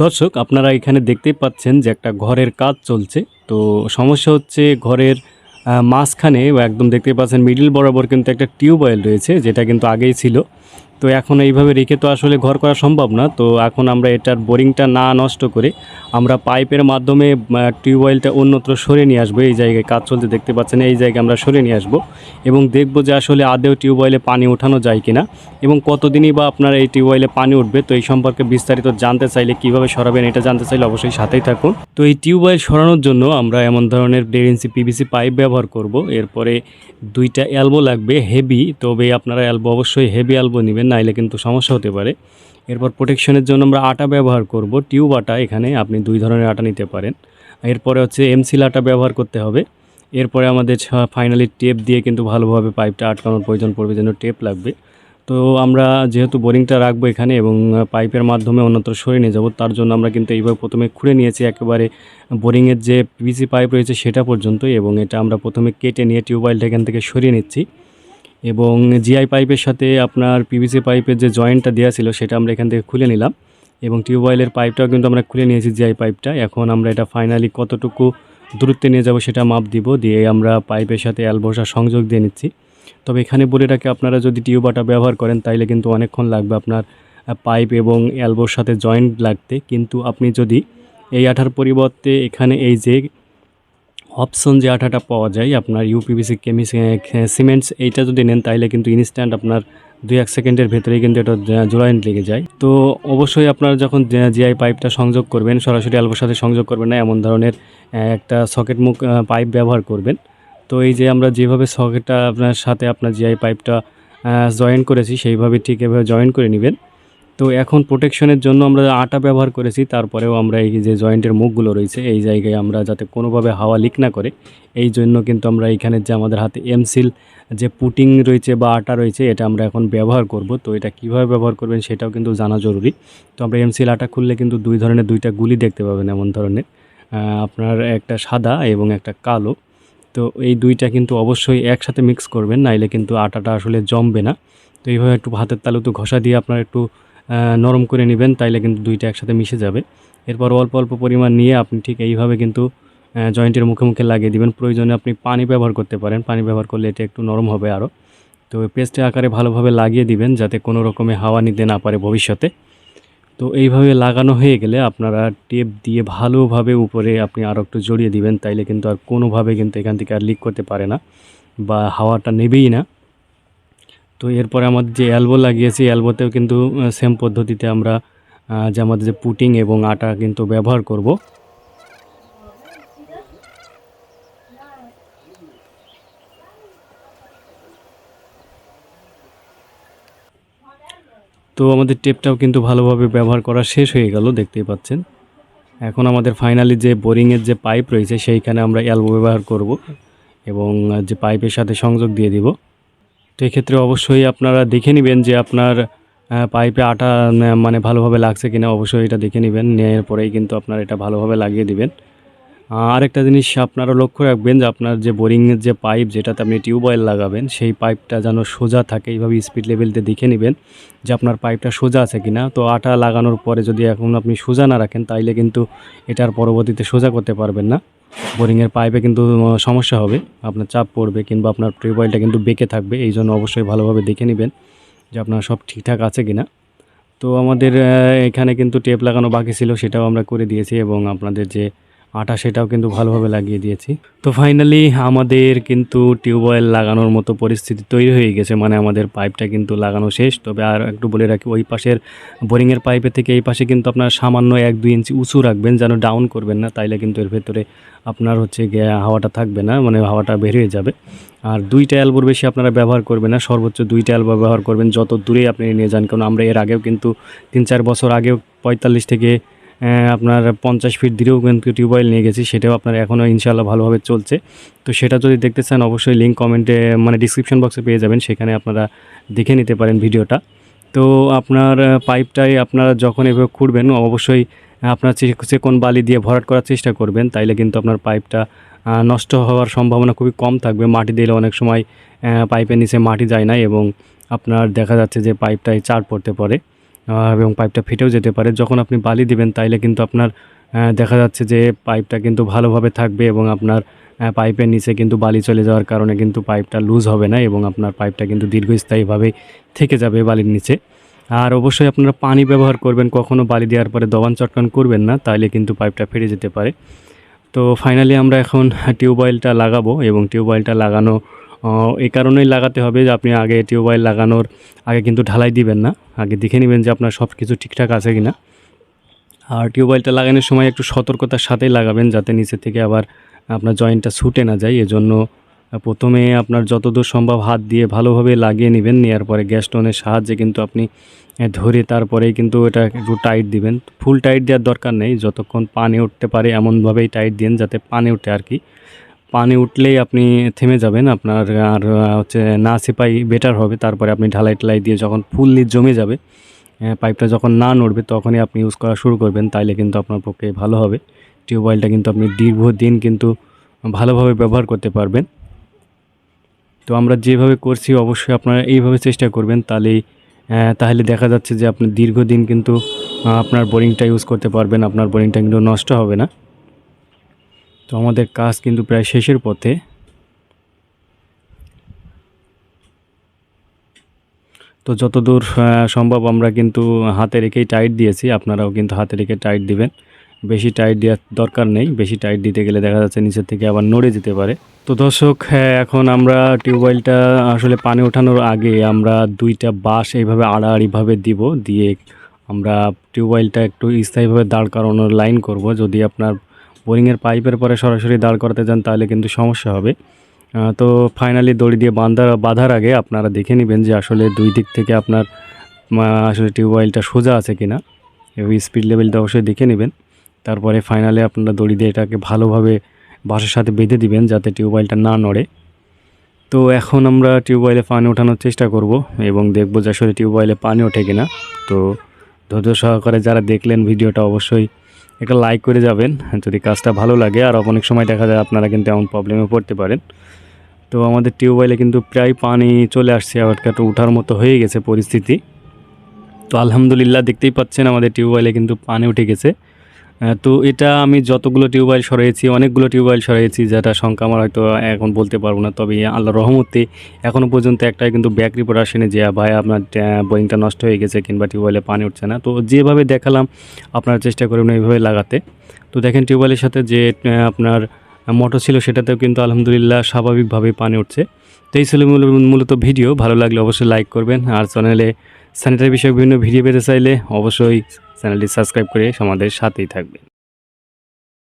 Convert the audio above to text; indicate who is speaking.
Speaker 1: দর্শক, আপনারা এখানে দেখতেই পাচ্ছেন যে একটা ঘরের কাজ চলছে। তো সমস্যা হচ্ছে ঘরের মাঝখানে একদম দেখতে পাচ্ছেন মিডিল বরাবর কিন্তু একটা টিউবওয়েল রয়েছে, যেটা কিন্তু আগেই ছিল। তো এখন এইভাবে রেখে তো আসলে ঘর করা সম্ভব না। তো এখন আমরা এটার বোরিংটা না নষ্ট করে আমরা পাইপের মাধ্যমে টিউবওয়েলটা অন্যত্র সরে নিয়ে আসব। এই জায়গায় কাজ চলতে দেখতে পাচ্ছেন, এই জায়গায় আমরা সরে নিয়ে আসব এবং দেখব যে আসলে আদেও টিউবওয়েলে পানি ওঠানো যায় কিনা এবং কতদিনই বা আপনার এই টিউবওয়েলে পানি উঠবে। তো এই সম্পর্কে বিস্তারিত জানতে চাইলে কীভাবে সরাবেন এটা জানতে চাইলে অবশ্যই সাথেই থাকুন। তো এই টিউবওয়েল সরানোর জন্য আমরা এমন ধরনের দেড় ইঞ্চি পিভিসি পাইপ ব্যবহার করব। এরপরে দুইটা অ্যালবো লাগবে, হেভি। তবে আপনারা অ্যালবো অবশ্যই হেভি অ্যালবো নেবেন নাইলে কিন্তু সমস্যা হতে পারে। এরপর প্রোটেকশনের জন্য আমরা আটা ব্যবহার করব। টিউব আটা, এখানে আপনি দুই ধরনের আটা নিতে পারেন। এরপরে হচ্ছে এমসিল আটা ব্যবহার করতে হবে। এরপরে আমাদের ফাইনালি টেপ দিয়ে কিন্তু ভালোভাবে পাইপটা আটকানোর প্রয়োজন পড়বে, যেন টেপ লাগবে। তো আমরা যেহেতু বোরিংটা রাখব এখানে এবং পাইপের মাধ্যমে অন্যত্র সরিয়ে নিয়ে যাব, তার জন্য আমরা কিন্তু এইভাবে প্রথমে খুঁড়ে নিয়েছি একেবারে বোরিংয়ের যে পিভিসি পাইপ রয়েছে সেটা পর্যন্ত এবং এটা আমরা প্রথমে কেটে নিয়ে টিউবওয়েলটা এখান থেকে সরিয়ে নিচ্ছি। এবং জিআই পাইপের সাথে আপনার পিভিসি পাইপের যে জয়েন্টটা দেওয়া ছিল, সেটা আমরা এখান থেকে খুলে নিলাম। এবং টিউবওয়েলের পাইপটাও কিন্তু আমরা খুলে নিয়েছি জিআই পাইপটা এখন আমরা এটা ফাইনালি কতটুকু দূরত্বে নিয়ে যাব সেটা মাপ দিব, দিয়ে আমরা পাইপের সাথে অ্যালবোসা সংযোগ দিয়ে নিচ্ছি। তবে এখানে বলে রাখি, আপনারা যদি টিউবাটা ব্যবহার করেন, তাইলে কিন্তু অনেকক্ষণ লাগবে আপনার পাইপ এবং অ্যালবোর সাথে জয়েন্ট লাগতে। কিন্তু আপনি যদি এই আঠার পরিবর্তে এখানে এই যে অপশন যে আঠাটা পাওয়া যায়, আপনার ইউপিভিসি কেমি সিমেন্টস এইটা যদি নেন তাইলে কিন্তু ইনস্ট্যান্ট আপনার দুই এক সেকেন্ডের ভেতরেই কিন্তু এটা জোড়াইন লেগে যায়। তো অবশ্যই আপনারা যখন জিআই পাইপটা সংযোগ করবেন, সরাসরি অ্যালবোর সাথে সংযোগ করবেন না, এমন ধরনের একটা সকেট মুখ পাইপ ব্যবহার করবেন। তো এই যে আমরা যেভাবে সকেটটা আপনার সাথে আপনার জিআই পাইপটা জয়েন করেছি, সেইভাবে ঠিক এভাবে জয়েন করে নেবেন। তো এখন প্রোটেকশনের জন্য আমরা আটা ব্যবহার করেছি, তারপরেও আমরা এই যে জয়েন্টের মুখগুলো রয়েছে, এই জায়গায় আমরা যাতে কোনোভাবে হাওয়া লিক না করে, এই জন্য কিন্তু আমরা এখানে যে আমাদের হাতে এমসিল যে পুটিং রয়েছে বা আটা রয়েছে, এটা আমরা এখন ব্যবহার করব। তো এটা কীভাবে ব্যবহার করবেন সেটাও কিন্তু জানা জরুরি। তো আমরা এমসিল আটা খুললে কিন্তু দুই ধরনের, দুইটা গুলি দেখতে পাবেন এমন ধরনের। আপনার একটা সাদা এবং একটা কালো। তো এই দুইটা কিন্তু অবশ্যই একসাথে মিক্স করবেন, নাইলে কিন্তু আটাটা আসলে জমবে না। তো এইভাবে একটু হাতের তালুতে ঘষা দিয়ে আপনার একটু নরম করে নেবেন, তাইলে কিন্তু দুইটা একসাথে মিশে যাবে। এরপর অল্প অল্প পরিমাণ নিয়ে আপনি ঠিক এইভাবে কিন্তু জয়েন্টের মুখে মুখে লাগিয়ে দিবেন। প্রয়োজনে আপনি পানি ব্যবহার করতে পারেন। পানি ব্যবহার করলে এটা একটু নরম হবে আরও তো পেস্টের আকারে ভালোভাবে লাগিয়ে দিবেন যাতে কোনো রকমে হাওয়া নিতে না পারে ভবিষ্যতে। তো এইভাবে লাগানো হয়ে গেলে আপনারা টেপ দিয়ে ভালোভাবে উপরে আপনি আরও একটু জড়িয়ে দিবেন, তাইলে কিন্তু আর কোনোভাবে কিন্তু এখান থেকে আর লিক করতে পারে না বা হাওয়াটা নেবেই না। তো এরপরে আমাদের যে অ্যালবো লাগিয়েছি অ্যালবোতেও কিন্তু সেম পদ্ধতিতে আমরা যে আমাদের যে পুটিং এবং আটা কিন্তু ব্যবহার করব। তো আমাদের টেপটাও কিন্তু ভালোভাবে ব্যবহার করা শেষ হয়ে গেল, দেখতেই পাচ্ছেন। এখন আমাদের ফাইনালি যে বোরিংয়ের যে পাইপ রয়েছে, সেইখানে আমরা অ্যালবো ব্যবহার করব এবং যে পাইপের সাথে সংযোগ দিয়ে দিব। তো এক্ষেত্রে অবশ্যই আপনারা দেখে নেবেন যে আপনার পাইপে আটা মানে ভালোভাবে লাগছে কিনা, অবশ্যই এটা দেখে নেবেন। নেওয়ার পরেই কিন্তু আপনার এটা ভালোভাবে লাগিয়ে দিবেন। আরেকটা জিনিস আপনারা লক্ষ্য রাখবেন যে আপনার যে বোরিংয়ের যে পাইপ যেটাতে আপনি টিউবওয়েল লাগাবেন, সেই পাইপটা যেন সোজা থাকে, এইভাবে স্পিড লেভেলতে দেখে নেবেন যে আপনার পাইপটা সোজা আছে কিনা। তো আটা লাগানোর পরে যদি এখন আপনি সোজা না রাখেন, তাইলে কিন্তু এটার পরবর্তীতে সোজা করতে পারবেন না। বোরিংয়ের পাইপে কিন্তু সমস্যা হবে, আপনার চাপ পড়বে কিংবা আপনার টিউবওয়েলটা কিন্তু বেঁকে থাকবে, এই জন্য অবশ্যই ভালোভাবে দেখে নেবেন যে আপনার সব ঠিকঠাক আছে কিনা। তো আমাদের এখানে কিন্তু টেপ লাগানো বাকি ছিল, সেটাও আমরা করে দিয়েছি এবং আপনাদের যে আটা সেটাও কিন্তু ভালোভাবে লাগিয়ে দিয়েছি। তো ফাইনালি আমাদের কিন্তু টিউবওয়েল লাগানোর মতো পরিস্থিতি তৈরি হয়ে গেছে মানে আমাদের পাইপটা কিন্তু লাগানো শেষ। তবে আর একটু বলে রাখি, ওই পাশের বোরিংয়ের পাইপের থেকে এই পাশে কিন্তু আপনার সামান্য এক দুই ইঞ্চি উঁচু রাখবেন, যেন ডাউন করবেন না, তাইলে কিন্তু এর ভেতরে আপনার হচ্ছে গিয়ে হাওয়াটা থাকবে না মানে হাওয়াটা বের হয়ে যাবে। আর দুইটা অ্যালবোর বেশি আপনারা ব্যবহার করবেন না, সর্বোচ্চ দুইটা অ্যালবো ব্যবহার করবেন, যত দূরে আপনি নিয়ে যান কারণ আমরা এর আগেও কিন্তু তিন চার বছর আগেও পঁয়তাল্লিশ থেকে আপনার পঞ্চাশ ফিট দূরেও কিন্তু টিউবওয়েল নিয়ে গেছি, সেটাও আপনার এখনও ইনশাল্লাহ ভালোভাবে চলছে। তো সেটা যদি দেখতে চান, অবশ্যই লিঙ্ক কমেন্টে মানে ডিসক্রিপশন বক্সে পেয়ে যাবেন, সেখানে আপনারা দেখে নিতে পারেন ভিডিওটা। তো আপনার পাইপটাই আপনারা যখন এভাবে খুঁড়বেন, অবশ্যই আপনার কোন বালি দিয়ে ভরাট করার চেষ্টা করবেন, তাইলে কিন্তু আপনার পাইপটা নষ্ট হওয়ার সম্ভাবনা খুবই কম থাকবে। মাটি দিলে অনেক সময় পাইপের নিচে মাটি যায় না এবং আপনার দেখা যাচ্ছে যে পাইপটায় চার পড়তে পারে। এবং পাইপটা ফেটেও যেতে পারে। যখন আপনি বালি দিবেন, তাইলে কিন্তু আপনার দেখা যাচ্ছে যে পাইপটা কিন্তু ভালোভাবে থাকবে এবং আপনার পাইপের নিচে কিন্তু বালি চলে যাওয়ার কারণে কিন্তু পাইপটা লুজ হবে না এবং আপনার পাইপটা কিন্তু দীর্ঘস্থায়ীভাবে থেকে যাবে বালির নিচে। আর অবশ্যই আপনারা পানি ব্যবহার করবেন কখনও বালি দেওয়ার পরে দবান চটকান করবেন না, তাইলে কিন্তু পাইপটা ফেটে যেতে পারে। তো ফাইনালি আমরা এখন টিউবওয়েলটা লাগাবো এবং টিউবওয়েলটা লাগানো এই কারণেই লাগাতে হবে যে আপনি আগে টিউবওয়েল লাগানোর আগে কিন্তু ঢালাই দিবেন না। আগে দেখে নেবেন যে আপনার সব কিছু ঠিকঠাক আছে কি না আর টিউবওয়েলটা লাগানোর সময় একটু সতর্কতার সাথেই লাগাবেন যাতে নিচে থেকে আবার আপনার জয়েন্টটা ছুটে না যায়। এজন্য প্রথমে আপনার যতদূর সম্ভব হাত দিয়ে ভালোভাবে লাগিয়ে নেবেন। নেওয়ার পরে গ্যাস স্টোনের সাহায্যে কিন্তু আপনি ধরে তারপরেই কিন্তু এটা একটু টাইট দিবেন। ফুল টাইট দেওয়ার দরকার নেই। যতক্ষণ পানি উঠতে পারে এমনভাবেই টাইট দিন যাতে পানি উঠে আর কি। পানি উঠলেই আপনি থেমে যাবেন আপনার, আর হচ্ছে না সিপাই বেটার হবে। তারপরে আপনি ঢালাই টালাই দিয়ে যখন ফুললি জমে যাবে পাইপটা যখন না নড়বে তখনই আপনি ইউজ করা শুরু করবেন, তাইলে কিন্তু আপনার পক্ষে ভালো হবে। টিউবওয়েলটা কিন্তু আপনি দীর্ঘদিন কিন্তু ভালোভাবে ব্যবহার করতে পারবেন। তো আমরা যেভাবে করছি অবশ্যই আপনারা এইভাবে চেষ্টা করবেন, তাহলেই তাহলে দেখা যাচ্ছে যে আপনি দীর্ঘদিন কিন্তু আপনার বোরিংটা ইউজ করতে পারবেন, আপনার বোরিংটা কিন্তু নষ্ট হবে না। তো আমাদের কাজ কিন্তু প্রায় শেষের পথে। তো যতদূর সম্ভব আমরা কিন্তু হাতে রেখেই টাইট দিয়েছি, আপনারাও কিন্তু হাতে রেখে টাইট দিবেন। বেশি টাইট দেওয়ার দরকার নেই, বেশি টাইট দিতে গেলে দেখা যাচ্ছে নিচের থেকে আবার নড়ে যেতে পারে। তো দর্শক এখন আমরা টিউবওয়েলটা আসলে পানি ওঠানোর আগে আমরা দুইটা বাঁশ এইভাবে আড়াআড়িভাবে দিব, দিয়ে আমরা টিউবওয়েলটা একটু স্থায়ীভাবে দাঁড় করানোর লাইন করব। যদি আপনার বোরিংয়ের পাইপের পরে সরাসরি দাঁড় করাতে যান, তাহলে কিন্তু সমস্যা হবে। তো ফাইনালি দড়ি দিয়ে বাঁধা, বাঁধার আগে আপনারা দেখে নেবেন যে আসলে দুই দিক থেকে আপনার আসলে টিউবওয়েলটা সোজা আছে কি না এবং স্পিড লেভেলটা অবশ্যই দেখে নেবেন। তারপরে ফাইনালি আপনারা দড়ি দিয়ে এটাকে ভালোভাবে বাঁশের সাথে বেঁধে দিবেন যাতে টিউবওয়েলটা না নড়ে। তো এখন আমরা টিউবওয়েলে পানি ওঠানোর চেষ্টা করব এবং দেখব যে আসলে টিউবওয়েলে পানি ওঠে কিনা। তো ধৈর্য সহকারে যারা দেখলেন ভিডিওটা অবশ্যই একটা লাইক করে যাবেন, যদি কাজটা ভালো লাগে। আর অনেক সময় দেখা যায় আপনারা কিন্তু এমন প্রবলেমে পড়তে পারেন। তো আমাদের টিউবওয়েলে কিন্তু প্রায় পানি চলে আসছে আবার উঠার মতো হয়ে গেছে পরিস্থিতি। তো আলহামদুলিল্লাহ দেখতেই পাচ্ছেন আমাদের টিউবওয়েলে কিন্তু পানি উঠে গেছে। তো এটা আমি যতগুলো টিউবওয়েল সরিয়েছি অনেকগুলো টিউবওয়েল সরিয়েছি যেটা সংখ্যা আমার হয়তো এখন বলতে পারব না, তবে আল্লাহ রহমতে এখনও পর্যন্ত একটাই কিন্তু ব্যাক রিপোর্ট আসেনি যে ভাই, আপনার বোয়িংটা নষ্ট হয়ে গেছে কিংবা টিউবওয়েলে পানি উঠছে না। তো যেভাবে দেখালাম, আপনারা চেষ্টা করবেন এইভাবে লাগাতে। তো দেখেন টিউবওয়েলের সাথে যে আপনার মোটর ছিল, সেটাতেও কিন্তু আলহামদুলিল্লাহ স্বাভাবিকভাবে পানি উঠছে। তো এই ছিল মূলত ভিডিও, ভালো লাগলে অবশ্যই লাইক করবেন, আর চ্যানেলে স্যানিটারি বিষয়ে বিভিন্ন ভিডিও পেতে চাইলে অবশ্যই চ্যানেলটি সাবস্ক্রাইব করে আমাদের সাথেই থাকবেন।